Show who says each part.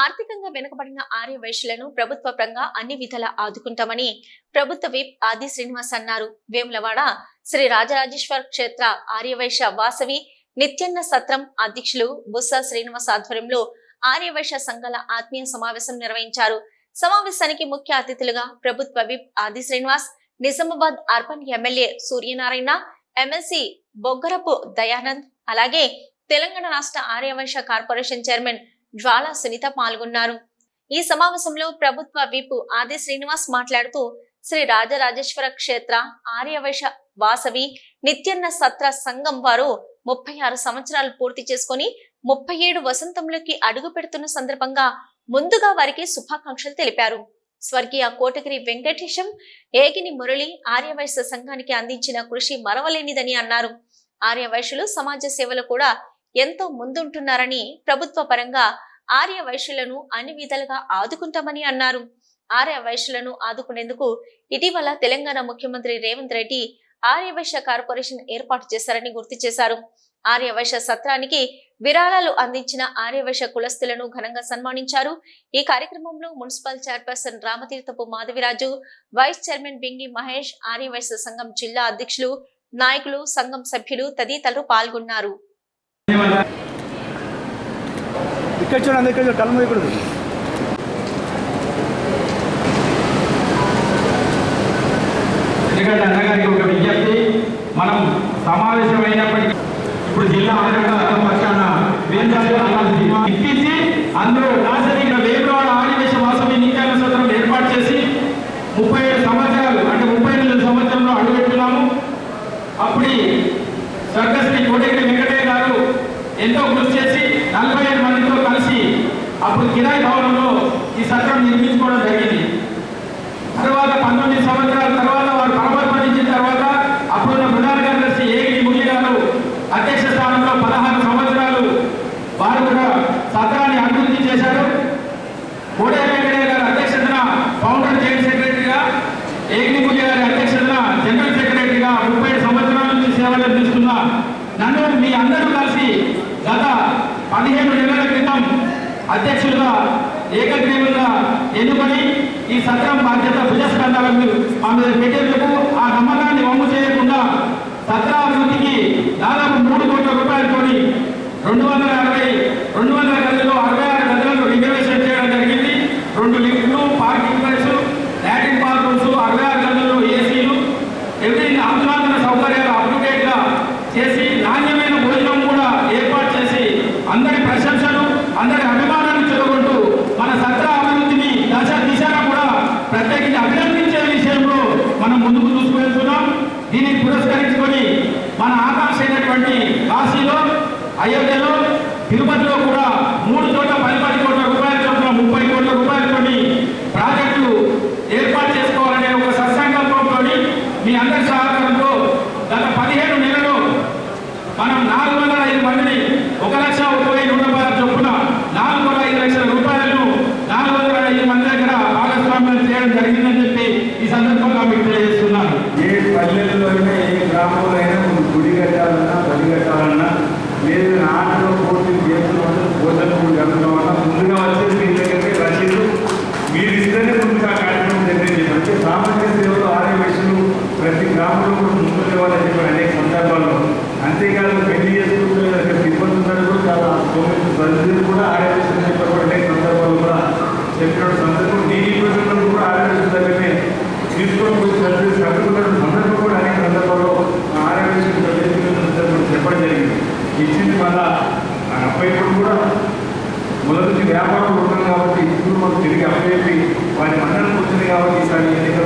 Speaker 1: ఆర్థికంగా వెనుకబడిన ఆర్య వైశ్యులను ప్రభుత్వ పరంగా అన్ని విధాలా ఆదుకుంటామని ప్రభుత్వ విప్ ఆది శ్రీనివాస్ అన్నారు. వేములవాడ శ్రీ రాజరాజేశ్వర క్షేత్ర ఆర్యవైశ్య వాసవి నిత్యన్న సత్రం అధ్యక్షులు బుస్స శ్రీనివాస్ ఆధ్వర్యంలో ఆర్యవైశ్య సంఘాల ఆత్మీయ సమావేశం నిర్వహించారు. సమావేశానికి ముఖ్య అతిథులుగా ప్రభుత్వ whip Adi Srinivas Nizamabad urban MLA Suryanarayana MLC Boggarapu Dayanand అలాగే తెలంగాణ రాష్ట్ర ఆర్యవైశ్య కార్పొరేషన్ చైర్మన్ జ్వాల సునీత పాల్గొన్నారు. ఈ సమావేశంలో ప్రభుత్వ విప్ ఆది శ్రీనివాస్ మాట్లాడుతూ శ్రీ రాజరాజేశ్వర క్షేత్ర ఆర్యవైశ్య వాసవి నిత్యన్న సత్ర సంఘం వారు ముప్పై ఆరు సంవత్సరాలు పూర్తి చేసుకొని ముప్పై ఏడు వసంతంలోకి అడుగు పెడుతున్న సందర్భంగా ముందుగా వారికి శుభాకాంక్షలు తెలిపారు. స్వర్గీయ కోటగిరి వెంకటేశం ఏగిని మురళి ఆర్యవైశ్య సంఘానికి అందించిన కృషి మరవలేనిదని అన్నారు. ఆర్యవైశ్యులు సమాజ సేవలో కూడా ఎంతో ముందుంటున్నారని ప్రభుత్వ పరంగా ఆర్య వైశ్యులను అన్ని విధాలుగా ఆదుకుంటామని అన్నారు. ఆర్య వైశ్యులను ఆదుకునేందుకు ఇటీవల తెలంగాణ ముఖ్యమంత్రి రేవంత్ రెడ్డి ఆర్య వైశ్య కార్పొరేషన్ ఏర్పాటు చేశారని గుర్తు చేశారు. ఆర్య వైశ్య సత్రానికి విరాళాలు అందించిన ఆర్య వైశ్య కులస్తులను ఘనంగా సన్మానించారు. ఈ కార్యక్రమంలో municipal chairperson Ramatheerthapu Madhaviraju vice chairman Bingi Mahesh Arya Vysya సంఘం జిల్లా అధ్యక్షులు నాయకులు సంఘం సభ్యులు తదితరులు పాల్గొన్నారు.
Speaker 2: ఇక్కడ చూడండి ఇక్కడ చూడండి కళ్ళు మూయకూడదు
Speaker 3: ఎందుకంటే అన్నగారికి ఒక విజ్ఞప్తి మనం సమావేశమైనప్పటికీ ఇప్పుడు జిల్లా ఆరోగ్య పక్షాన ఇప్పించి అందరూ రాజధాని ఇక్కడ వేములవాడ ఆదివేశ వాసవి నిత్యాన సత్రం ఏర్పాటు చేసి ముప్పై ఏడు సంవత్సరాలు అంటే ముప్పై ఎనిమిది సంవత్సరంలో అడుగుపెట్టున్నాము అప్పుడు స్వర్గశ్రీ కోటగిరి వెంకటయ్య గారు ఎంతో కృషి చేసి నలభై ఐదు మందితో అప్పుడు కిరాయి భవనంలో ఈ సత్రం నిర్మించుకోవడం జరిగింది. తర్వాత పంతొమ్మిది సంవత్సరాల తర్వాత వారు అధ్యక్షులుగా ఏకగ్రీవంగా ఎన్నుకొని ఈ సత్రం బాధ్యత భుజస్కంధాలకు మా మీద పెట్టేందుకు ఆ నమ్మకాన్ని వమ్ము చేయకుండా సత్రాభివృద్ధికి దాదాపు మూడు కోట్ల రూపాయలతోని రెండు వందల అరవై రెండు వందల గదిలో అరవై పురస్కరించుకొని మన ఆకాంక్ష అయినటువంటి కాశీలో అయోధ్యలో తిరుపతిలో కూడా మూడు చోట్ల
Speaker 4: ಸಂಸ್ಕರಣೆಯಲ್ಲಿ